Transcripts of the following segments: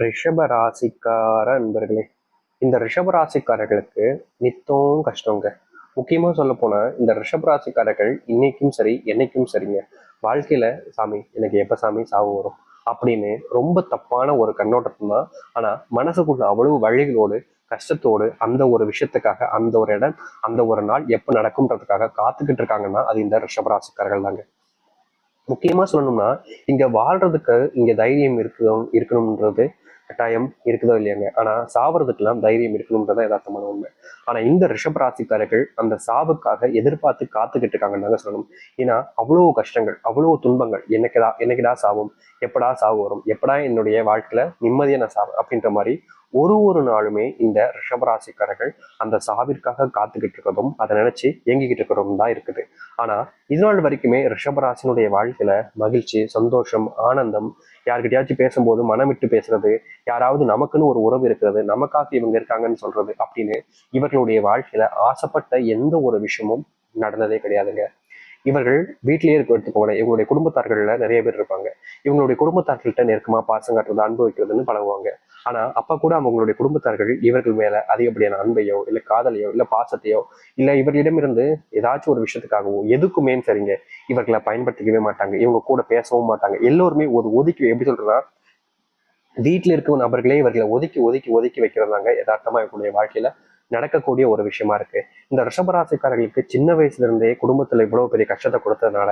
ரிஷப ராசிக்கார அன்பர்களே இந்த ரிஷப ராசிக்காரர்களுக்கு நித்தம் கஷ்டங்க. முக்கியமாக சொல்ல போனால் இந்த ரிஷப ராசிக்காரர்கள் இன்னைக்கும் சரி என்னைக்கும் சரிங்க. வாழ்க்கையில் சாமி எனக்கு எப்போ சாமி சாவு வரும்? அப்படின்னு ரொம்ப தப்பான ஒரு கண்ணோட்டத்தை தான் ஆனால் மனசுக்குள்ள அவ்வளவு வழிகளோடு கஷ்டத்தோடு அந்த ஒரு விஷயத்துக்காக அந்த ஒரு இடம் அந்த ஒரு நாள் எப்போ நடக்கும்ன்றதுக்காக காத்துக்கிட்டு இருக்காங்கன்னா அது இந்த ரிஷப ராசிக்காரர்கள் தாங்க. முக்கியமாக சொல்லணும்னா இங்கே வாழ்றதுக்கு இங்கே தைரியம் இருக்கணும் இருக்கணும்ன்றது கட்டாயம் இருக்குதோ இல்லையாங்க. ஆனால் சாவறதுக்கெல்லாம் தைரியம் இருக்கணும்ன்றத யதார்த்தமான உண்மை. ஆனால் இந்த ரிஷப் ராசிக்காரர்கள் அந்த சாவுக்காக எதிர்பார்த்து காத்துக்கிட்டு இருக்காங்கன்னு தாங்க சொல்லணும். ஏன்னா அவ்வளோ கஷ்டங்கள் அவ்வளோ துன்பங்கள் என்னைக்குடா என்னைக்குடா சாவும் எப்படா சாவு வரும் எப்படா என்னுடைய வாழ்க்கையில் நிம்மதியாக நான் சாவு அப்படின்ற மாதிரி ஒரு ஒரு நாளுமே இந்த ரிஷபராசிக்காரர்கள் அந்த சாவிற்காக காத்துக்கிட்டு இருக்கிறதும் அதை நினைச்சு இயங்கிக்கிட்டு இருக்கிறதும் தான் இருக்குது. ஆனா இது நாள் வரைக்குமே ரிஷபராசினுடைய வாழ்க்கையில மகிழ்ச்சி சந்தோஷம் ஆனந்தம் யார்கிட்டயாச்சும் பேசும்போது மனம் விட்டு பேசுறது யாராவது நமக்குன்னு ஒரு உறவு இருக்கிறது நமக்காக இவங்க இருக்காங்கன்னு சொல்றது அப்படின்னு இவர்களுடைய வாழ்க்கையில ஆசைப்பட்ட எந்த ஒரு விஷயமும் நடந்ததே கிடையாதுங்க. இவர்கள் வீட்டிலேயே இருக்க எடுத்துக்கோங்க இவங்களுடைய குடும்பத்தார்கள்ல நிறைய பேர் இருப்பாங்க. இவங்களுடைய குடும்பத்தார்கள்ட்ட நெருக்கமா பாசம் காட்டுறது அன்பு வைக்கிறதுன்னு பழகுவாங்க. ஆனா அப்ப கூட அவங்களுடைய குடும்பத்தார்கள் இவர்கள் மேல அதிகப்படியான அன்பையோ இல்ல காதலையோ இல்ல பாசத்தையோ இல்ல இவர்களிடமிருந்து ஏதாச்சும் ஒரு விஷயத்துக்காகவோ எதுக்குமே சரிங்க இவர்களை பயன்படுத்திக்கவே மாட்டாங்க. இவங்க கூட பேசவும் மாட்டாங்க. எல்லோருமே ஒரு ஒதுக்கி எப்படி சொல்றதுன்னா வீட்டில் இருக்கும் நபர்களே இவர்களை ஒதுக்கி ஒதுக்கி ஒதுக்கி வைக்கிறதாங்க யதார்த்தமா இவங்களுடைய வாழ்க்கையில நடக்கக்கூடிய ஒரு விஷயமா இருக்கு. இந்த ரிஷபராசிக்காரர்களுக்கு சின்ன வயசுல இருந்தே குடும்பத்துல இவ்வளவு பெரிய கஷ்டத்தை கொடுத்ததுனால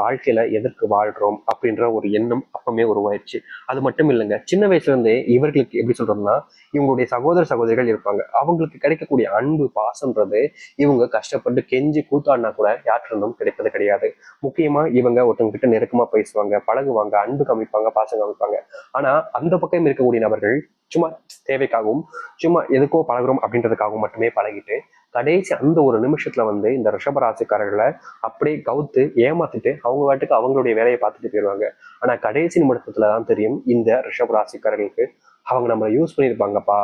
வாழ்க்கையில எதற்கு வாழ்றோம் அப்படின்ற ஒரு எண்ணம் அப்பமே உருவாயிருச்சு. அது மட்டும் இல்லைங்க சின்ன வயசுல இருந்தே இவர்களுக்கு எப்படி சொல்றோம்னா இவங்களுடைய சகோதர சகோதரிகள் இருப்பாங்க. அவங்களுக்கு கிடைக்கக்கூடிய அன்பு பாசம்ன்றது இவங்க கஷ்டப்பட்டு கெஞ்சி கூத்தாடினா கூட யாற்றிருந்தும் கிடைப்பது கிடையாது. முக்கியமா இவங்க ஒருத்தவங்க கிட்ட நெருக்கமா பேசுவாங்க பழகுவாங்க அன்பு காமிப்பாங்க பாசம் காமிப்பாங்க. ஆனா அந்த பக்கம் இருக்கக்கூடிய நபர்கள் சும்மா தேவைக்காகவும் சும்மா எதுக்கோ பழகுறோம் அப்படின்றதுக்காகவும் மட்டுமே பழகிட்டு கடைசி அந்த ஒரு நிமிஷத்துல வந்து இந்த ரிஷபராசிக்காரர்களை அப்படியே கவுத்து ஏமாத்திட்டு அவங்க வாட்டுக்கு அவங்களுடைய வேலையை பார்த்துட்டு போயிடுவாங்க. ஆனா கடைசி நிமிடத்துல தான் தெரியும் இந்த ரிஷபராசிக்காரர்களுக்கு அவங்க நம்மளை யூஸ் பண்ணியிருப்பாங்கப்பா.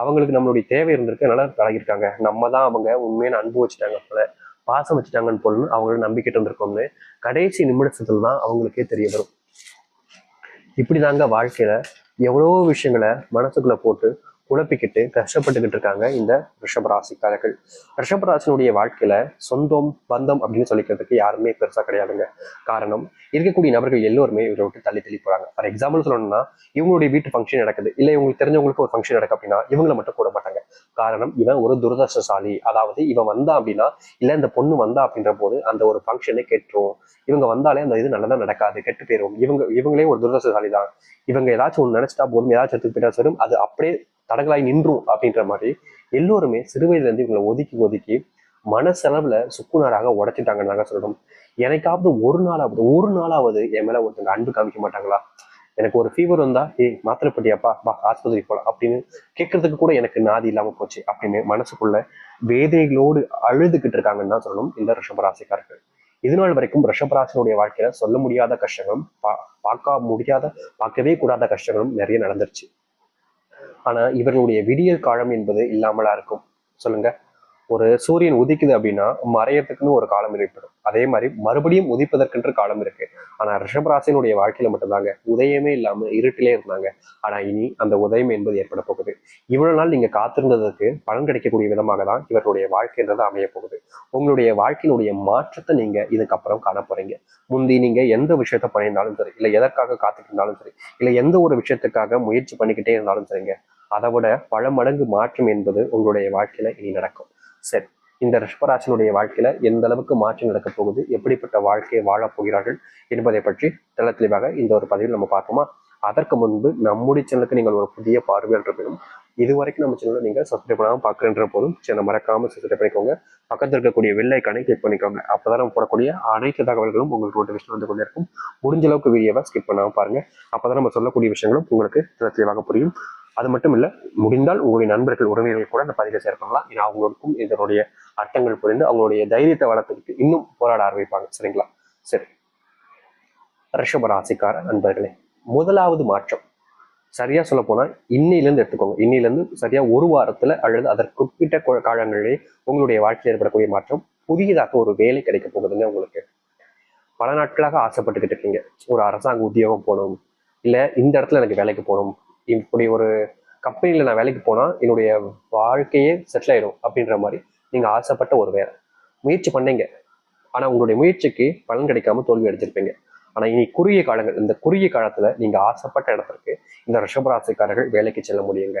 அவங்களுக்கு நம்மளுடைய தேவை இருந்திருக்கு நல்லா பழகிருக்காங்க நம்ம தான் அவங்க உண்மையான அன்பு வச்சுட்டாங்க போல பாசம் வச்சுட்டாங்கன்னு போல அவங்களுக்கு நம்பிக்கிட்டு இருந்திருக்கோம்னு கடைசி நிமிடத்துல தான் அவங்களுக்கே தெரிய வரும். இப்படிதாங்க வாழ்க்கையில எவ்வளோ விஷயங்களை மனசுக்குள்ள போட்டு குழப்பிக்கிட்டு கஷ்டப்பட்டுக்கிட்டு இருக்காங்க இந்த ரிஷபராசிக்காரர்கள் ரிஷபராசினுடைய வாழ்க்கையில சொந்தம் பந்தம் அப்படின்னு சொல்லிக்கிறதுக்கு யாருமே பெருசா கிடையாதுங்க. காரணம் இருக்கக்கூடிய நபர்கள் எல்லோருமே இவரை விட்டு தள்ளி தள்ளி போறாங்க. ஃபார் எக்ஸாம்பிள் சொல்லணும்னா இவங்களுடைய வீட்டு ஃபங்க்ஷன் நடக்குது. இல்லை இவங்களுக்கு தெரிஞ்சவங்களுக்கு ஒரு ஃபங்க்ஷன் நடக்கு அப்படின்னா இவங்களை மட்டும் கூட மாட்டாங்க. காரணம் இவன் ஒரு துரதர்ஷசாலி அதாவது இவன் வந்தா அப்படின்னா இல்ல இந்த பொண்ணு வந்தா அப்படின்ற போது அந்த ஒரு ஃபங்க்ஷனே கெட்டுரும். இவங்க வந்தாலே அந்த இது நல்லதா நடக்காது கெட்டு போயிடும் இவங்க இவங்களே ஒரு துரதர்ஷசாலி தான் இவங்க ஏதாச்சும் ஒன்று நினைச்சிட்டா போதும் ஏதாச்சும் எடுத்துட்டு போயிட்டா அது அப்படியே தடங்களாய் நின்றும் அப்படின்ற மாதிரி எல்லோருமே சிறு வயதுலேருந்து இவங்களை ஒதுக்கி ஒதுக்கி மனசளவுல சுக்குனாராக உடச்சிட்டாங்கன்னு தாங்க சொல்லணும். எனக்காவது ஒரு நாளாவது ஒரு நாளாவது என் மேலே ஒருத்தங்க அன்பு காமிக்க மாட்டாங்களா? எனக்கு ஒரு ஃபீவர் வந்தா ஏய் மாத்திரை போட்டியாப்பா வா ஆஸ்பத்திரி போகலாம் அப்படின்னு கேட்கறதுக்கு கூட எனக்கு நாதி இல்லாமல் போச்சு அப்படின்னு மனசுக்குள்ள வேதைகளோடு அழுதுகிட்டு இருக்காங்கன்னு தான் சொல்லணும் இந்த ரிஷபராசிக்காரர்கள். இது நாள் வரைக்கும் ரிஷபராசினுடைய வாழ்க்கையில சொல்ல முடியாத கஷ்டங்களும் பா பார்க்க முடியாத பார்க்கவே கூடாத கஷ்டங்களும் நிறைய நடந்துருச்சு. ஆனா இவர்களுடைய விடியல் காலம் என்பது இல்லாமலா இருக்கும். சொல்லுங்க. ஒரு சூரியன் உதிக்குது அப்படின்னா மறையறதுக்குன்னு ஒரு காலம் ஏற்படும். அதே மாதிரி மறுபடியும் உதிப்பதற்கென்று காலம் இருக்கு. ஆனா ரிஷபராசினுடைய வாழ்க்கையில மட்டும்தாங்க. உதயமே இல்லாம இருட்டிலே இருந்தாங்க. ஆனா இனி அந்த உதயம் என்பது ஏற்பட போகுது. இவ்வளவு நாள் நீங்க காத்திருந்ததுக்கு பலன் கிடைக்கக்கூடிய விதமாக தான் இவர்களுடைய வாழ்க்கைன்றது அமைய போகுது. உங்களுடைய வாழ்க்கையினுடைய மாற்றத்தை நீங்க இதுக்கப்புறம் காண போறீங்க. முந்தி நீங்க எந்த விஷயத்த பண்ணியிருந்தாலும் சரி இல்லை எதற்காக காத்துட்டு இருந்தாலும் சரி இல்லை எந்த ஒரு விஷயத்துக்காக முயற்சி பண்ணிக்கிட்டே இருந்தாலும் சரிங்க அதை விட பல மடங்கு மாற்றம் என்பது உங்களுடைய வாழ்க்கையில இனி நடக்கும். சரி. இந்த ரிஷபராசினுடைய வாழ்க்கையில எந்த அளவுக்கு மாற்றம் நடக்கப் போகுது எப்படிப்பட்ட வாழ்க்கையை வாழப் போகிறார்கள் என்பதை பற்றி தெள்ள தெளிவாக இந்த ஒரு பதிவில் நம்ம பார்ப்போமா? அதற்கு முன்பு நம்முடைய சேனலுக்கு நீங்கள் ஒரு புதிய பார்வையாளர் வேணும் இது வரைக்கும் நம்ம சேனலை நீங்கள் சப்ஸ்கிரைப் பண்ணாமல் பார்க்குறன்ற போதும் சேனல் மறக்காம சப்ஸ்கிரைப் பண்ணிக்கோங்க. பக்கத்தில் இருக்கக்கூடிய வெள்ளைக்கானை கிளிக் பண்ணிக்கோங்க. அப்பதான் நம்ம போடக்கூடிய அனைத்து தகவல்களும் உங்களுக்கு நோட்டிஃபிகேஷன் வந்து கொண்டே இருக்கும். முடிஞ்ச அளவுக்கு வீடியோவை ஸ்கிப் பண்ணாமல் பாருங்க. அப்பதான் நம்ம சொல்லக்கூடிய விஷயங்களும் உங்களுக்கு தெளிவாக புரியும். அது மட்டும் இல்ல முடிந்தால் உங்களுடைய நண்பர்கள் உறவினர்கள் கூட அந்த பதிவை சேர்க்கலாம். ஏன்னா அவங்களுக்கும் இதனுடைய அர்த்தங்கள் புரிந்து அவங்களுடைய தைரியத்தை வளர்த்துக்கிட்டு இன்னும் போராட ஆரம்பிப்பாங்க. சரிங்களா? சரி. ரிஷபராசிக்கார நண்பர்களே முதலாவது மாற்றம். சரியா சொல்ல போனா இன்னையிலேருந்து எடுத்துக்கோங்க. இன்னையிலேருந்து சரியா ஒரு வாரத்துல அல்லது அதற்குட்பிட்ட காலங்களிலே உங்களுடைய வாழ்க்கையில் ஏற்படக்கூடிய மாற்றம் புதியதாக ஒரு வேலை கிடைக்க போகுதுங்க உங்களுக்கு பல நாட்களாக ஆசைப்பட்டுக்கிட்டு இருக்கீங்க. ஒரு அரசாங்க உத்தியோகம் போகணும் இல்ல இந்த இடத்துல எனக்கு வேலைக்கு போகணும் இப்படி ஒரு கம்பெனியில் நான் வேலைக்கு போனால் என்னுடைய வாழ்க்கையே செட்டில் ஆயிடும் அப்படின்ற மாதிரி நீங்கள் ஆசைப்பட்ட ஒரு வேலை. முயற்சி பண்ணீங்க. ஆனால் உங்களுடைய முயற்சிக்கு பலன் கிடைக்காம தோல்வி அடைஞ்சிருப்பீங்க. ஆனால் இனி குறுகிய காலங்கள் இந்த குறுகிய காலத்தில் நீங்கள் ஆசைப்பட்ட இடத்திற்கு இந்த ரிஷபராசிக்காரர்கள் வேலைக்கு செல்ல முடியுங்க.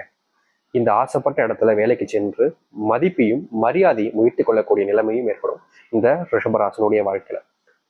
இந்த ஆசைப்பட்ட இடத்துல வேலைக்கு சென்று மதிப்பையும் மரியாதையும் உயர்த்தி கொள்ளக்கூடிய நிலைமையும் ஏற்படும் இந்த ரிஷபராசனுடைய வாழ்க்கையில.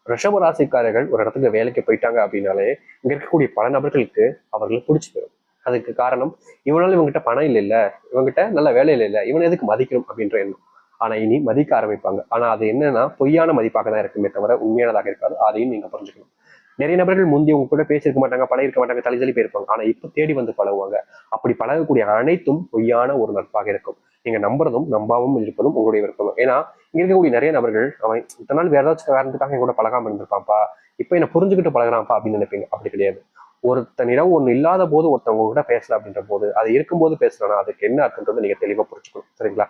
ரிஷபராசிக்காரர்கள் ஒரு இடத்துக்கு வேலைக்கு போயிட்டாங்க அப்படின்னாலே இங்க இருக்கக்கூடிய பல நபர்களுக்கு அவர்கள் பிடிச்சி போயிடும். அதுக்கு காரணம் இவனால இவங்ககிட்ட பணம் இல்லை இல்ல இவங்ககிட்ட நல்ல வேலை இல்லை இல்ல இவனை எதுக்கு மதிக்கணும் அப்படின்ற எண்ணம். ஆனா இனி மதிக்க ஆரம்பிப்பாங்க. ஆனா அது என்னன்னா பொய்யான மதிப்பாக தான் இருக்குமே தவிர உண்மையானதாக இருக்காது. அதையும் நீங்க புரிஞ்சுக்கணும். நிறைய நபர்கள் முந்தி உங்க கூட பேசியிருக்க மாட்டாங்க பழகிருக்க மாட்டாங்க தள்ளி தள்ளி போயிருப்பாங்க. ஆனா இப்ப தேடி வந்து பழகுவாங்க. அப்படி பழகக்கூடிய அனைத்தும் பொய்யான ஒரு நட்பாக இருக்கும். நீங்க நம்புறதும் நம்பாவும் இருப்பதும் உங்களுடைய விருப்பம். ஏன்னா இங்க இருக்கக்கூடிய நிறைய நபர்கள் அவன் இத்தனை நாள் வேற ஏதாச்சும் காரணத்துக்காக என் கூட பழகாம இருந்திருப்பான்ப்பா இப்ப என்ன புரிஞ்சுக்கிட்டு பழகிறான்ப்பா அப்படின்னு நினைப்பீங்க. அப்படி கிடையாது. ஒருத்தனிடம் ஒன்று இல்லாத போது ஒருத்தவங்க கூட பேசல அப்படின்ற போது அது இருக்கும்போது பேசலன்னா அதுக்கு என்ன அர்த்தன்றது நீங்க தெளிவாக புரிஞ்சுக்கணும். சரிங்களா?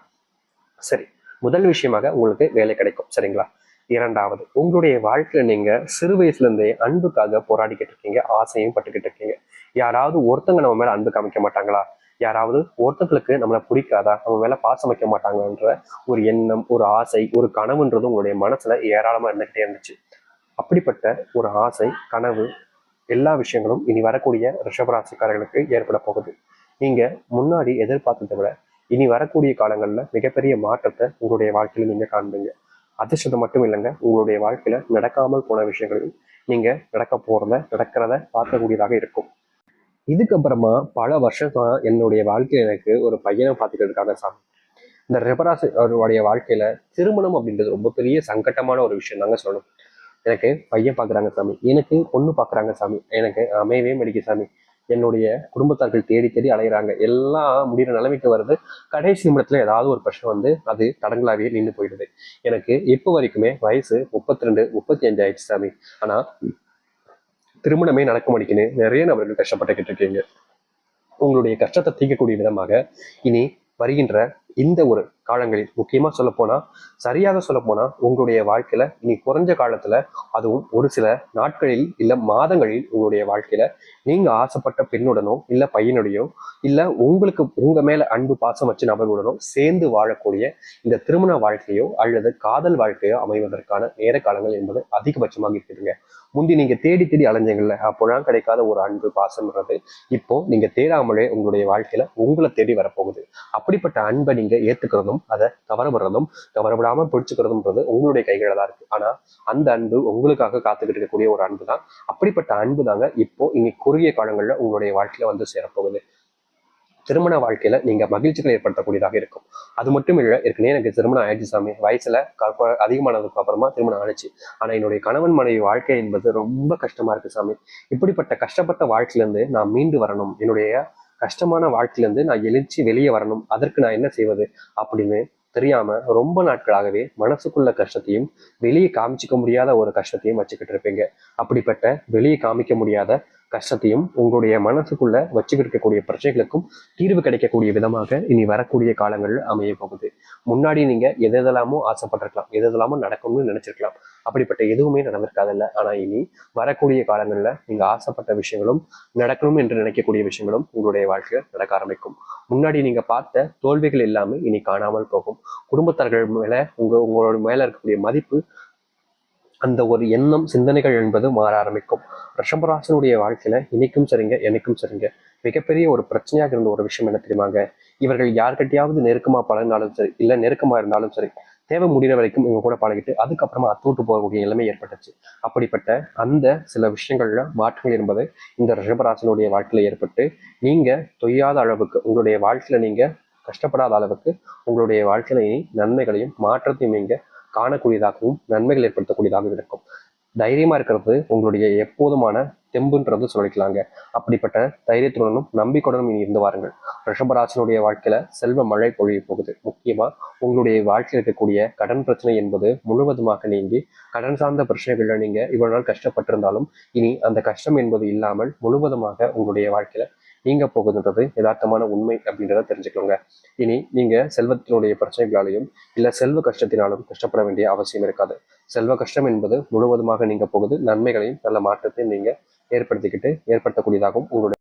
சரி. முதல் விஷயமாக உங்களுக்கு வேலை கிடைக்கும். சரிங்களா? இரண்டாவது உங்களுடைய வாழ்க்கையில நீங்க சிறு வயசுல இருந்தே அன்புக்காக போராடிக்கிட்டு இருக்கீங்க ஆசையும் பட்டுக்கிட்டு இருக்கீங்க. யாராவது ஒருத்தங்க நம்ம மேல அன்பு காமிக்க மாட்டாங்களா? யாராவது ஒருத்தங்களுக்கு நம்மளை பிடிக்காதா? நம்ம மேல பாசம் வைக்க மாட்டாங்கன்ற ஒரு எண்ணம் ஒரு ஆசை ஒரு கனவுன்றது உங்களுடைய மனசுல ஏராளமா இருந்துகிட்டே இருந்துச்சு. அப்படிப்பட்ட ஒரு ஆசை கனவு எல்லா விஷயங்களும் இனி வரக்கூடிய ரிஷபராசிக்காரர்களுக்கு ஏற்பட போகுது. நீங்க முன்னாடி எதிர்பார்த்ததை விட இனி வரக்கூடிய காலங்கள்ல மிகப்பெரிய மாற்றத்தை உங்களுடைய வாழ்க்கையில நீங்க காண்பீங்க. அதிர்ஷ்டத்தை மட்டும் இல்லைங்க உங்களுடைய வாழ்க்கையில நடக்காமல் போன விஷயங்களையும் நீங்க நடக்க போறத நடக்கிறத பார்க்கக்கூடியதாக இருக்கும். இதுக்கப்புறமா பல வருஷம் என்னுடைய வாழ்க்கையில எனக்கு ஒரு பையனை பார்த்துட்டு இருக்காங்க சாமி இந்த ரிபராசி அவருடைய வாழ்க்கையில திருமணம் அப்படின்றது ரொம்ப பெரிய சங்கட்டமான ஒரு விஷயம் தாங்க சொல்லணும். எனக்கு பையன் பார்க்குறாங்க சாமி. எனக்கு பொண்ணு பார்க்குறாங்க சாமி. எனக்கு அமையவே மடிக்க சாமி. என்னுடைய குடும்பத்தார்கள் தேடி தேடி அலைகிறாங்க எல்லாம் முடிகிற நிலைமைக்கு வருது. கடைசி நிமிடத்தில் ஏதாவது ஒரு பிரச்சனை வந்து அது தடங்களாவே நின்று போயிடுது. எனக்கு இப்போ வரைக்குமே வயசு முப்பத்தி ரெண்டு முப்பத்தி அஞ்சு ஆயிடுச்சு சாமி. ஆனா திருமணமே நடக்க மாட்டேங்குன்னு நிறைய நபர்கள் கஷ்டப்பட்டுக்கிட்டு இருக்கீங்க. உங்களுடைய கஷ்டத்தை தீர்க்கக்கூடிய விதமாக இனி வருகின்ற இந்த ஒரு காலங்களில் முக்கியமா சொல்ல போனா சரியாக சொல்ல போனா உங்களுடைய வாழ்க்கையில இனி குறைஞ்ச காலத்துல அதுவும் ஒரு சில நாட்களில் இல்ல மாதங்களில் உங்களுடைய வாழ்க்கையில நீங்க ஆசைப்பட்ட பெண்ணுடனோ இல்ல பையனுடையோ இல்ல உங்களுக்கு உங்க மேல அன்பு பாசம் வச்ச நபர்களுடனோ சேர்ந்து வாழக்கூடிய இந்த திருமண வாழ்க்கையோ அல்லது காதல் வாழ்க்கையோ அமைவதற்கான நேர காலங்கள் என்பது அதிகபட்சமாக இருக்குதுங்க. முந்தி நீங்க தேடி தேடி அலைஞ்சீங்கல்ல அப்போலாம் கிடைக்காத ஒரு அன்பு பாசம்ன்றது இப்போ நீங்க தேடாமலே உங்களுடைய வாழ்க்கையில உங்களை தேடி வரப்போகுது. அப்படிப்பட்ட அன்பை நீங்கள் ஏற்றுக்கிறதும் அதை கவரப்படுறதும் கவரப்படாமல் பிடிச்சிக்கிறதும்ன்றது உங்களுடைய கைகளில் தான் இருக்குது ஆனால் அந்த அன்பு உங்களுக்காக காத்துக்கிட்டு இருக்கக்கூடிய ஒரு அன்பு தான். அப்படிப்பட்ட அன்பு தாங்க இப்போ இனி குறுகிய காலங்களில் உங்களுடைய வாழ்க்கையில் வந்து சேரப்போகுது. திருமண வாழ்க்கையில நீங்க மகிழ்ச்சிகளை ஏற்படுத்தக்கூடியதாக இருக்கும். அது மட்டும் இல்ல ஏற்கனவே எனக்கு திருமணம் ஆயிடுச்சு சாமி. வயசுல அதிகமானதுக்கு அப்புறமா திருமணம் ஆயிடுச்சு ஆனா என்னுடைய கணவன் மனைவி வாழ்க்கை என்பது ரொம்ப கஷ்டமா இருக்கு சாமி. இப்படிப்பட்ட கஷ்டப்பட்ட வாழ்க்கையில இருந்து நான் மீண்டு வரணும். என்னுடைய கஷ்டமான வாழ்க்கையில இருந்து நான் எழுச்சி வெளியே வரணும். அதற்கு நான் என்ன செய்வது? அப்படின்னு தெரியாம ரொம்ப நாட்களாகவே மனசுக்குள்ள கஷ்டத்தையும் வெளியே காமிச்சிக்க முடியாத ஒரு கஷ்டத்தையும் வச்சுக்கிட்டு இருப்பீங்க. அப்படிப்பட்ட வெளியே காமிக்க முடியாத கஷ்டத்தையும் உங்களுடைய மனசுக்குள்ள வச்சுக்கிட்டு இருக்கக்கூடிய பிரச்சனைகளுக்கும் தீர்வு கிடைக்கக்கூடிய விதமாக இனி வரக்கூடிய காலங்கள் அமைய போகுது. முன்னாடி நீங்க எதெல்லாமோ ஆசைப்பட்டிருக்கலாம் எதெல்லாமோ நடக்கணும்னு நினைச்சிருக்கலாம். அப்படிப்பட்ட எதுவுமே நடந்திருக்காதுல்ல. ஆனா இனி வரக்கூடிய காலங்கள்ல நீங்க ஆசைப்பட்ட விஷயங்களும் நடக்கணும் என்று நினைக்கக்கூடிய விஷயங்களும் உங்களுடைய வாழ்க்கையில் நடக்க ஆரம்பிக்கும். முன்னாடி நீங்க பார்த்த தோல்விகள் எல்லாமே இனி காணாமல் போகும். குடும்பத்தார்கள் மேல உங்க உங்களோட மேல இருக்கக்கூடிய மதிப்பு அந்த ஒரு எண்ணம் சிந்தனைகள் என்பது மாற ஆரம்பிக்கும். ரிஷபராசனுடைய வாழ்க்கையில இன்னைக்கும் சரிங்க என்னைக்கும் சரிங்க. மிகப்பெரிய ஒரு பிரச்சனையாக இருந்த ஒரு விஷயம் என்ன தெரியுமாங்க? இவர்கள் யார்கிட்டயாவது நெருக்கமா பழகினாலும் சரி இல்ல நெருக்கமா இருந்தாலும் சரி தேவை முடிகிற வரைக்கும் இவங்க கூட பழகிட்டு அதுக்கப்புறமா அத்தூட்டு போகக்கூடிய நிலைமை ஏற்பட்டுச்சு. அப்படிப்பட்ட அந்த சில விஷயங்கள்ல மாற்றங்கள் என்பது இந்த ரிஷபராசனுடைய வாழ்க்கையில ஏற்பட்டு நீங்க தொய்யாத அளவுக்கு உங்களுடைய வாழ்க்கையில நீங்க கஷ்டப்படாத அளவுக்கு உங்களுடைய வாழ்க்கையில இனி நன்மைகளையும் மாற்றத்தையும் நீங்க காணக்கூடியதாகவும் நன்மைகள் ஏற்படுத்தக்கூடியதாகவும் இருக்கும். தைரியமா இருக்கிறது உங்களுடைய எப்போதுமான தெம்புன்றது சொல்லிக்கலாங்க. அப்படிப்பட்ட தைரியத்துடனும் நம்பிக்கையுடனும் இனி இருந்து வாருங்கள். ரிஷபராசனுடைய வாழ்க்கையில செல்வ மழை பொழிய போகுது. முக்கியமா உங்களுடைய வாழ்க்கையில் இருக்கக்கூடிய கடன் பிரச்சனை என்பது முழுவதுமாக நீங்கி கடன் சார்ந்த பிரச்சனைகள்ல நீங்க இவ்வளவு நாள் கஷ்டப்பட்டிருந்தாலும் இனி அந்த கஷ்டம் என்பது இல்லாமல் முழுவதுமாக உங்களுடைய வாழ்க்கையில நீங்க போகுதுன்றது யதார்த்தமான உண்மை அப்படின்றத தெரிஞ்சுக்கோங்க இனி நீங்க செல்வத்தினுடைய பிரச்சனைகளாலையும் இல்ல செல்வ கஷ்டத்தினாலும் கஷ்டப்பட வேண்டிய அவசியம் இருக்காது. செல்வ கஷ்டம் என்பது முழுவதுமாக நீங்க போகுது. நன்மைகளையும் நல்ல மாற்றத்தையும் நீங்க ஏற்படுத்திக்கிட்டு ஏற்படுத்தக்கூடியதாகவும் உங்களுடைய